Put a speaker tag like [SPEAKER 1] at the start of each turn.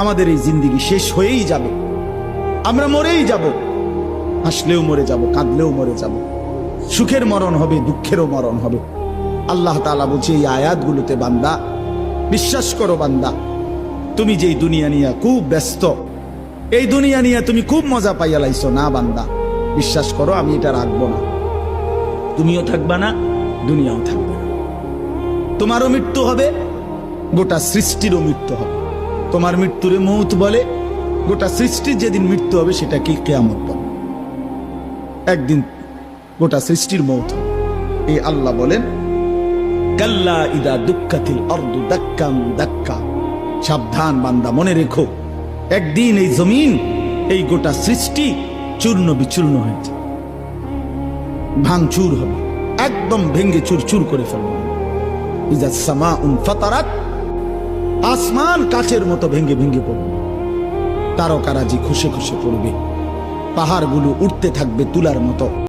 [SPEAKER 1] আমাদের এই জিন্দিগি শেষ হয়েই যাবে। আমরা মরেই যাব। হাসলেও মরে যাব, কাঁদলেও মরে যাব। সুখের মরণ হবে, দুঃখেরও মরণ হবে। আল্লাহ তালা বলছে, এই আয়াতগুলোতে বান্দা, বিশ্বাস করো বান্দা, তুমি যেই দুনিয়া নিয়ে খুব ব্যস্ত, এই দুনিয়া নিয়ে তুমি খুব মজা পাইয়া লাইছো, না বান্দা, বিশ্বাস করো, আমি এটা রাখব না। তুমিও থাকবা না, দুনিয়াও থাকবে না। তোমারও মৃত্যু হবে, গোটা সৃষ্টিরও মৃত্যু হবে। তোমার মৃত্যুরে মৌত বলে, গোটা সৃষ্টির যেদিন মৃত্যু হবে সেটা কি কেয়ামত বলে। একদিন গোটা সৃষ্টির মৌত এই আল্লাহ বলেন, কাল্লা ইদা দুঃখাতিল অর্দু দাক্কাম দাক্কা। সাবধান বান্দা, মনে রেখো, একদিন এই জমিন, এই গোটা সৃষ্টি চূর্ণ বিচূর্ণ হয়েছে। ভাঙচুর হবে, একদম ভেঙ্গে চুর চুর করে ফেলবে। ইজা সামা উন ফাতারাত আসমান কাচের মতো ভেঙে ভেঙে পড়বে। তারকারাজি খুশি খুশি পড়বে। পাহাড়গুলো উঠতে থাকবে তুলার মতো।